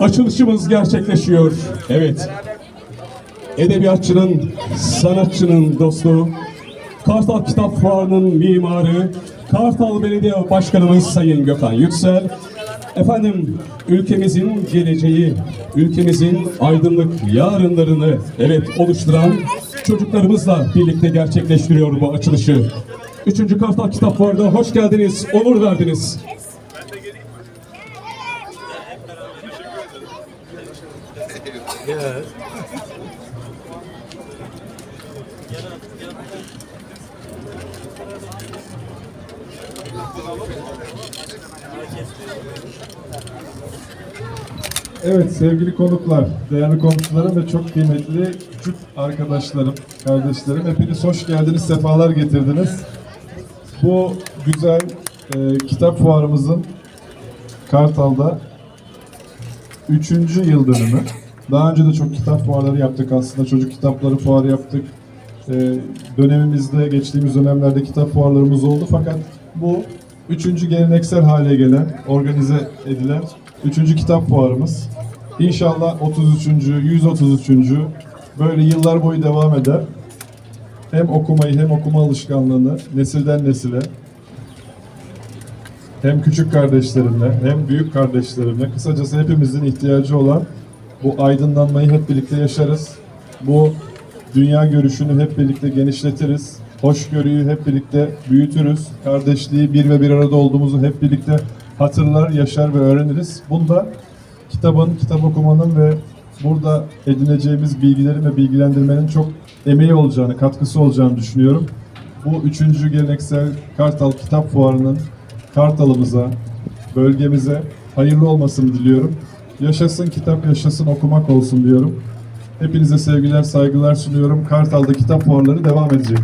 Açılışımız gerçekleşiyor. Evet. Edebiyatçının, sanatçının dostu, Kartal Kitap Fuarı'nın mimarı, Kartal Belediye Başkanımız Sayın Gökhan Yüksel, efendim ülkemizin geleceği, ülkemizin aydınlık yarınlarını evet oluşturan çocuklarımızla birlikte gerçekleştiriyor bu açılışı. Üçüncü Kartal Kitap Fuarı'na hoş geldiniz, onur verdiniz. Evet sevgili konuklar, değerli komşularım ve çok kıymetli küçük arkadaşlarım, kardeşlerim hepiniz hoş geldiniz, sefalar getirdiniz. Bu güzel e, kitap fuarımızın Kartal'da üçüncü yıl dönümü. Daha önce de çok kitap fuarları yaptık aslında. Çocuk kitapları fuarı yaptık. E, dönemimizde, geçtiğimiz dönemlerde kitap fuarlarımız oldu. Fakat bu üçüncü geleneksel hale gelen, organize edilen üçüncü kitap fuarımız. İnşallah 33. 133. böyle yıllar boyu devam eder. Hem okumayı hem okuma alışkanlığını nesilden nesile hem küçük kardeşlerimle hem büyük kardeşlerimle kısacası hepimizin ihtiyacı olan bu aydınlanmayı hep birlikte yaşarız. Bu dünya görüşünü hep birlikte genişletiriz. Hoşgörüyü hep birlikte büyütürüz. Kardeşliği bir ve bir arada olduğumuzu hep birlikte hatırlar, yaşar ve öğreniriz. Bunda kitabın, kitap okumanın ve burada edineceğimiz bilgilerin ve bilgilendirmenin çok emeği olacağını, katkısı olacağını düşünüyorum. Bu üçüncü geleneksel Kartal Kitap Fuarı'nın Kartal'ımıza, bölgemize hayırlı olmasını diliyorum. Yaşasın kitap, yaşasın okumak olsun diyorum. Hepinize sevgiler, saygılar sunuyorum. Kartal'da kitap fuarları devam edecek.